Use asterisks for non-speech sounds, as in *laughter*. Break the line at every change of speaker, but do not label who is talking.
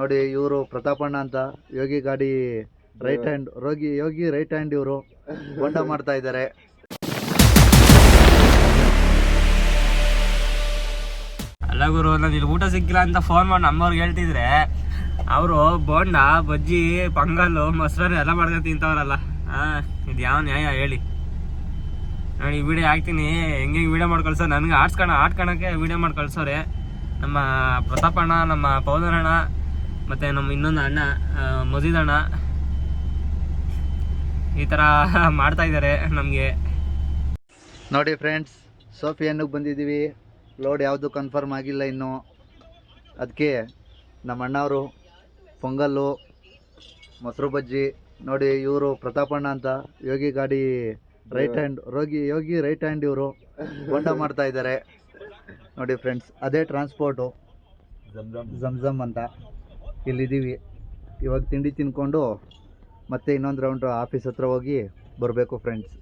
ನೋಡಿ, ಇವರು ಪ್ರತಾಪಣ್ಣ ಅಂತ, ಯೋಗಿ ಗಾಡಿ ರೈಟ್ ಹ್ಯಾಂಡ್ ರೋಗಿ, ಯೋಗಿ ರೈಟ್ ಹ್ಯಾಂಡ್ ಇವರು ಹೊಂಡ ಮಾಡ್ತಾ ಇದ್ದಾರೆ.
ಅಲ್ಲ ಗುರು ನಾನು ಇಲ್ಲಿ ಊಟ ಸಿಕ್ಕಿಲ್ಲ ಅಂತ ಫೋನ್ ಮಾಡಿ ನಮ್ಮವ್ರಿಗೆ ಹೇಳ್ತಿದ್ರೆ, ಅವರು ಬೋಂಡ, ಬಜ್ಜಿ, ಪಂಗಲ್ಲು, ಮೊಸರನ್ನ ಎಲ್ಲ ಮಾಡ್ಕೊಂಡು ತಿಂತವ್ರಲ್ಲ. ಆ, ಇದು ಯಾವ ನ್ಯಾಯ ಹೇಳಿ. ನಾನು ಈ ವಿಡಿಯೋ ಹಾಕ್ತೀನಿ. ಹೆಂಗೆ ಹೆಂಗೆ ವಿಡಿಯೋ ಮಾಡಿ ಕಳ್ಸೋ ನನಗೆ ಆಡ್ಸ್ಕೊಣ ಆಡ್ಕೊಳಕ್ಕೆ ವಿಡಿಯೋ ಮಾಡಿ ಕಳ್ಸೋರೆ ನಮ್ಮ ಪ್ರತಾಪಣ್ಣ ನಮ್ಮ ಪೌದರಣ್ಣ ಮತ್ತು ನಮ್ಮ ಇನ್ನೊಂದು ಅಣ್ಣ ಮಜಿದಣ್ಣ ಅಣ್ಣ. ಈ ಥರ *laughs* ಮಾಡ್ತಾ ಇದ್ದಾರೆ ನಮಗೆ.
ನೋಡಿ ಫ್ರೆಂಡ್ಸ್ ಸೋಫಿಯನ್ನಿಗೆ ಬಂದಿದ್ದೀವಿ. ಲೋಡ್ ಯಾವುದು ಕನ್ಫರ್ಮ್ ಆಗಿಲ್ಲ ಇನ್ನು. ಅದಕ್ಕೆ ನಮ್ಮ ಅಣ್ಣವರು ಪೊಂಗಲ್ಲು ಮೊಸರು ಬಜ್ಜಿ ನೋಡಿ ಇವರು ಪ್ರತಾಪಣ್ಣ ಅಂತ ಯೋಗಿ ಗಾಡಿ ರೈಟ್ ಹ್ಯಾಂಡ್ ರೋಗಿ ಯೋಗಿ ರೈಟ್ ಹ್ಯಾಂಡ್ ಇವರು ಹೊಂಡ ಮಾಡ್ತಾ ಇದ್ದಾರೆ ನೋಡಿ ಫ್ರೆಂಡ್ಸ್ ಅದೇ ಟ್ರಾನ್ಸ್ಪೋರ್ಟು ಜಮ್ ಜಮ್ ಅಂತ. ಇಲ್ಲಿದ್ದೀವಿ. ಇವಾಗ ತಿಂಡಿ ತಿನ್ಕೊಂಡು ಮತ್ತೆ ಇನ್ನೊಂದು ರೌಂಡ್ ಆಫೀಸ್ ಹತ್ರ ಹೋಗಿ ಬರಬೇಕು ಫ್ರೆಂಡ್ಸ್